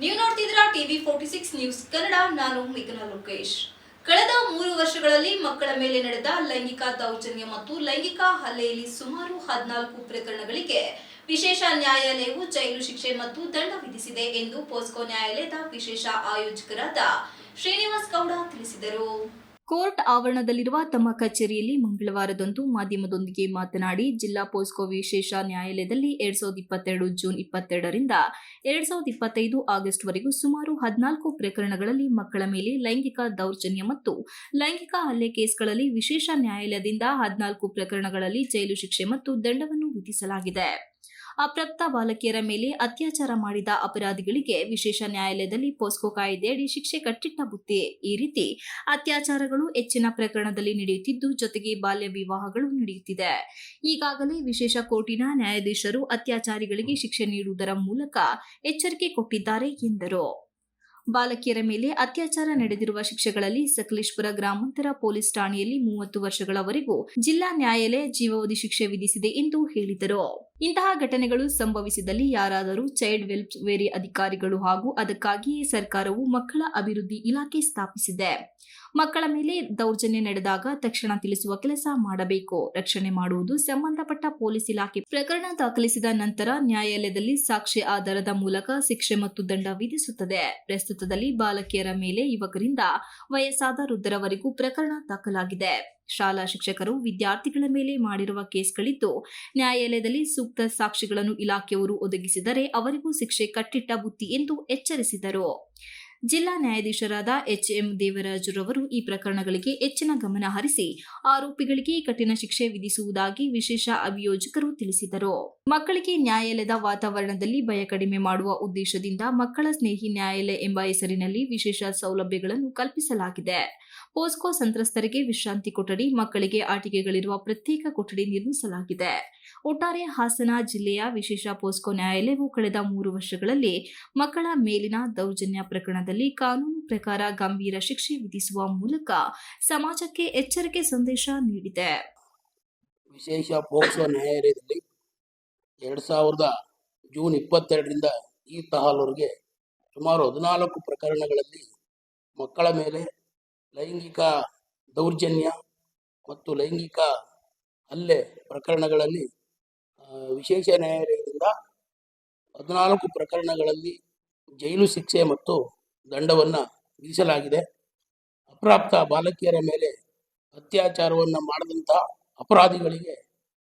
ನೀವು ನೋಡ್ತಿದ್ದೀರಾ TV forty six news Kannada, ನಾನು ಮಿಥುನ ಲೋಕೇಶ್. ಕಳೆದ ಮೂರು ವರ್ಷಗಳಲ್ಲಿ ಮಕ್ಕಳ ಮೇಲೆ ನಡೆದ ಲೈಂಗಿಕ ದೌರ್ಜನ್ಯ ಮತ್ತು ಲೈಂಗಿಕ ಹಲ್ಲೆಯಲ್ಲಿ ಸುಮಾರು ಹದಿನಾಲ್ಕು ಪ್ರಕರಣಗಳಿಗೆ ವಿಶೇಷ ನ್ಯಾಯಾಲಯವು ಜೈಲು ಶಿಕ್ಷೆ ಮತ್ತು ದಂಡ ವಿಧಿಸಿದೆ ಎಂದು ಪೋಸ್ಕೋ ನ್ಯಾಯಾಲಯದ ವಿಶೇಷ ಆಯೋಜಕರಾದ ಶ್ರೀನಿವಾಸ್ ಗೌಡ ತಿಳಿಸಿದರು. ಕೋರ್ಟ್ ಆವರಣದಲ್ಲಿರುವ ತಮ್ಮ ಕಚೇರಿಯಲ್ಲಿ ಮಂಗಳವಾರದಂದು ಮಾಧ್ಯಮದೊಂದಿಗೆ ಮಾತನಾಡಿ, ಜಿಲ್ಲಾ ಪೋಸ್ಕೋ ವಿಶೇಷ ನ್ಯಾಯಾಲಯದಲ್ಲಿ ಎರಡ್ ಸಾವಿರದ ಇಪ್ಪತ್ತೆರಡು ಜೂನ್ ಇಪ್ಪತ್ತೆರಡರಿಂದ ಎರಡ್ ಸಾವಿರದ ಇಪ್ಪತ್ತೈದು ಆಗಸ್ಟ್ವರೆಗೂ ಸುಮಾರು ಹದಿನಾಲ್ಕು ಪ್ರಕರಣಗಳಲ್ಲಿ ಮಕ್ಕಳ ಮೇಲೆ ಲೈಂಗಿಕ ದೌರ್ಜನ್ಯ ಮತ್ತು ಲೈಂಗಿಕ ಹಲ್ಲೆ ಕೇಸ್ಗಳಲ್ಲಿ ವಿಶೇಷ ನ್ಯಾಯಾಲಯದಿಂದ ಹದಿನಾಲ್ಕು ಪ್ರಕರಣಗಳಲ್ಲಿ ಜೈಲು ಶಿಕ್ಷೆ ಮತ್ತು ದಂಡವನ್ನು ವಿಧಿಸಲಾಗಿದೆ. ಅಪ್ರಾಪ್ತ ಬಾಲಕಿಯರ ಮೇಲೆ ಅತ್ಯಾಚಾರ ಮಾಡಿದ ಅಪರಾಧಿಗಳಿಗೆ ವಿಶೇಷ ನ್ಯಾಯಾಲಯದಲ್ಲಿ ಪೋಸ್ಕೋ ಕಾಯ್ದೆಯಡಿ ಶಿಕ್ಷೆ ಕಟ್ಟಿಟ್ಟ ಬುತ್ತಿ. ಈ ರೀತಿ ಅತ್ಯಾಚಾರಗಳು ಹೆಚ್ಚಿನ ಪ್ರಕರಣದಲ್ಲಿ ನಡೆಯುತ್ತಿದ್ದು, ಜೊತೆಗೆ ಬಾಲ್ಯ ವಿವಾಹಗಳು ನಡೆಯುತ್ತಿದೆ. ಈಗಾಗಲೇ ವಿಶೇಷ ಕೋರ್ಟಿನ ನ್ಯಾಯಾಧೀಶರು ಅತ್ಯಾಚಾರಿಗಳಿಗೆ ಶಿಕ್ಷೆ ನೀಡುವುದರ ಮೂಲಕ ಎಚ್ಚರಿಕೆ ಕೊಟ್ಟಿದ್ದಾರೆ ಎಂದರು. ಬಾಲಕಿಯರ ಮೇಲೆ ಅತ್ಯಾಚಾರ ನಡೆದಿರುವ ಶಿಕ್ಷೆಗಳಲ್ಲಿ ಸಕಲೇಶ್ಪುರ ಗ್ರಾಮಾಂತರ ಪೊಲೀಸ್ ಠಾಣೆಯಲ್ಲಿ ಮೂವತ್ತು ವರ್ಷಗಳವರೆಗೂ ಜಿಲ್ಲಾ ನ್ಯಾಯಾಲಯ ಜೀವಾವಧಿ ಶಿಕ್ಷೆ ವಿಧಿಸಿದೆ ಎಂದು ಹೇಳಿದರು. ಇಂತಹ ಘಟನೆಗಳು ಸಂಭವಿಸಿದಲ್ಲಿ ಯಾರಾದರೂ ಚೈಲ್ಡ್ ವೆಲ್ಫೇರ್ ಅಧಿಕಾರಿಗಳು ಹಾಗೂ ಅದಕ್ಕಾಗಿಯೇ ಸರ್ಕಾರವು ಮಕ್ಕಳ ಅಭಿವೃದ್ಧಿ ಇಲಾಖೆ ಸ್ಥಾಪಿಸಿದೆ. ಮಕ್ಕಳ ಮೇಲೆ ದೌರ್ಜನ್ಯ ನಡೆದಾಗ ತಕ್ಷಣ ತಿಳಿಸುವ ಕೆಲಸ ಮಾಡಬೇಕು. ರಕ್ಷಣೆ ಮಾಡುವುದು ಸಂಬಂಧಪಟ್ಟ ಪೊಲೀಸ್ ಇಲಾಖೆ ಪ್ರಕರಣ ದಾಖಲಿಸಿದ ನಂತರ ನ್ಯಾಯಾಲಯದಲ್ಲಿ ಸಾಕ್ಷಿ ಆಧಾರದ ಮೂಲಕ ಶಿಕ್ಷೆ ಮತ್ತು ದಂಡ ವಿಧಿಸುತ್ತದೆ. ಪ್ರಸ್ತುತದಲ್ಲಿ ಬಾಲಕಿಯರ ಮೇಲೆ ಯುವಕರಿಂದ ವಯಸ್ಸಾದ ವೃದ್ಧರವರೆಗೂ ಪ್ರಕರಣ ದಾಖಲಾಗಿದೆ. ಶಾಲಾ ಶಿಕ್ಷಕರು ವಿದ್ಯಾರ್ಥಿಗಳ ಮೇಲೆ ಮಾಡಿರುವ ಕೇಸ್ಗಳಿದ್ದು, ನ್ಯಾಯಾಲಯದಲ್ಲಿ ಸೂಕ್ತ ಸಾಕ್ಷಿಗಳನ್ನು ಇಲಾಖೆಯವರು ಒದಗಿಸಿದರೆ ಅವರಿಗೂ ಶಿಕ್ಷೆ ಕಟ್ಟಿಟ್ಟ ಬುತ್ತಿ ಎಂದು ಎಚ್ಚರಿಸಿದರು. ಜಿಲ್ಲಾ ನ್ಯಾಯಾಧೀಶರಾದ ಎಚ್ ಎಂ ದೇವರಾಜುರವರು ಈ ಪ್ರಕರಣಗಳಿಗೆ ಹೆಚ್ಚಿನ ಗಮನ ಹರಿಸಿ ಆರೋಪಿಗಳಿಗೆ ಕಠಿಣ ಶಿಕ್ಷೆ ವಿಧಿಸುವುದಾಗಿ ವಿಶೇಷ ಅಭಿಯೋಜಕರು ತಿಳಿಸಿದರು. ಮಕ್ಕಳಿಗೆ ನ್ಯಾಯಾಲಯದ ವಾತಾವರಣದಲ್ಲಿ ಭಯ ಕಡಿಮೆ ಮಾಡುವ ಉದ್ದೇಶದಿಂದ ಮಕ್ಕಳ ಸ್ನೇಹಿ ನ್ಯಾಯಾಲಯ ಎಂಬ ಹೆಸರಿನಲ್ಲಿ ವಿಶೇಷ ಸೌಲಭ್ಯಗಳನ್ನು ಕಲ್ಪಿಸಲಾಗಿದೆ. ಪೋಸ್ಕೋ ಸಂತ್ರಸ್ತರಿಗೆ ವಿಶ್ರಾಂತಿ ಕೊಠಡಿ, ಮಕ್ಕಳಿಗೆ ಆಟಿಕೆಗಳಿರುವ ಪ್ರತ್ಯೇಕ ಕೊಠಡಿ ನಿರ್ಮಿಸಲಾಗಿದೆ. ಒಟ್ಟಾರೆ ಹಾಸನ ಜಿಲ್ಲೆಯ ವಿಶೇಷ ಪೋಸ್ಕೋ ನ್ಯಾಯಾಲಯವು ಕಳೆದ ಮೂರು ವರ್ಷಗಳಲ್ಲಿ ಮಕ್ಕಳ ಮೇಲಿನ ದೌರ್ಜನ್ಯ ಪ್ರಕರಣದಲ್ಲಿ ಕಾನೂನು ಪ್ರಕಾರ ಗಂಭೀರ ಶಿಕ್ಷೆ ವಿಧಿಸುವ ಮೂಲಕ ಸಮಾಜಕ್ಕೆ ಎಚ್ಚರಿಕೆ ಸಂದೇಶ ನೀಡಿದೆ. ವಿಶೇಷ ಪೋಕ್ಸೋ ನ್ಯಾಯಾಲಯದಲ್ಲಿ ಎರಡು ಸಾವಿರದ ಜೂನ್ ಇಪ್ಪತ್ತೆರಡರಿಂದ ಈ ತಹಾಲೂರ್ಗೆ ಸುಮಾರು ಹದಿನಾಲ್ಕು ಪ್ರಕರಣಗಳಲ್ಲಿ ಮಕ್ಕಳ ಮೇಲೆ ಲೈಂಗಿಕ ದೌರ್ಜನ್ಯ ಮತ್ತು ಲೈಂಗಿಕ ಹಲ್ಲೆ ಪ್ರಕರಣಗಳಲ್ಲಿ ವಿಶೇಷ ನ್ಯಾಯಾಲಯದಿಂದ ಹದಿನಾಲ್ಕು ಪ್ರಕರಣಗಳಲ್ಲಿ ಜೈಲು ಶಿಕ್ಷೆ ಮತ್ತು ದಂಡವನ್ನು ವಿಧಿಸಲಾಗಿದೆ. ಅಪ್ರಾಪ್ತ ಬಾಲಕಿಯರ ಮೇಲೆ ಅತ್ಯಾಚಾರವನ್ನು ಮಾಡಿದಂಥ ಅಪರಾಧಿಗಳಿಗೆ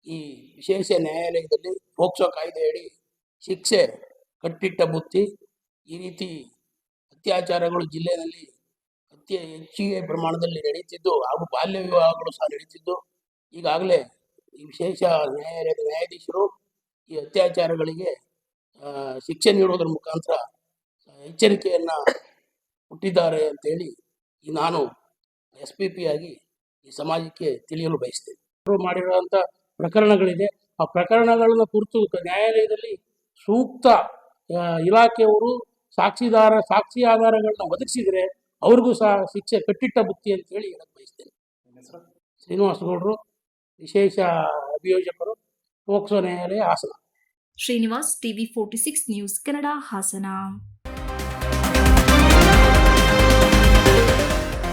ಈ ವಿಶೇಷ ನ್ಯಾಯಾಲಯದಲ್ಲಿ ಪೋಕ್ಸೋ ಕಾಯ್ದೆಯಡಿ ಶಿಕ್ಷೆ ಕಟ್ಟಿಟ್ಟ ಬುತ್ತಿ ಈ ರೀತಿ ಅತ್ಯಾಚಾರಗಳು ಜಿಲ್ಲೆಯಲ್ಲಿ ಅತಿ ಹೆಚ್ಚಿಗೆ ಪ್ರಮಾಣದಲ್ಲಿ ನಡೆಯುತ್ತಿದ್ದು ಹಾಗೂ ಬಾಲ್ಯ ವಿವಾಹಗಳು ಸಹ ನಡೆಯುತ್ತಿದ್ದು, ಈಗಾಗಲೇ ಈ ವಿಶೇಷ ನ್ಯಾಯಾಲಯದ ನ್ಯಾಯಾಧೀಶರು ಈ ಅತ್ಯಾಚಾರಗಳಿಗೆ ಶಿಕ್ಷೆ ನೀಡುವುದರ ಮುಖಾಂತರ ಎಚ್ಚರಿಕೆಯನ್ನು ಹುಟ್ಟಿದ್ದಾರೆ ಅಂತೇಳಿ ಈ ನಾನು ಎಸ್ ಪಿ ಪಿ ಆಗಿ ಈ ಸಮಾಜಕ್ಕೆ ತಿಳಿಯಲು ಬಯಸ್ತೇನೆ. ಅವರು ಮಾಡಿರುವಂಥ ಪ್ರಕರಣಗಳಿದೆ. ಆ ಪ್ರಕರಣಗಳನ್ನ ಕುರಿತು ನ್ಯಾಯಾಲಯದಲ್ಲಿ ಸೂಕ್ತ ಇಲಾಖೆಯವರು ಸಾಕ್ಷಿದಾರ, ಸಾಕ್ಷಿ ಆಧಾರಗಳನ್ನ ಒದಗಿಸಿದರೆ ಅವ್ರಿಗೂ ಸಹ ಶಿಕ್ಷೆ ಕಟ್ಟಿಟ್ಟ ಬುತ್ತಿ ಅಂತೇಳಿ ಹೇಳಕ್ ಬಯಸ್ತೇನೆ. ಶ್ರೀನಿವಾಸ ಗೌಡರು, ವಿಶೇಷ ಅಭಿಯೋಜಕರು, ಪೋಕ್ಸೋ ನ್ಯಾಯಾಲಯ Hassan. Srinivas TV forty six news Kannada Hassan.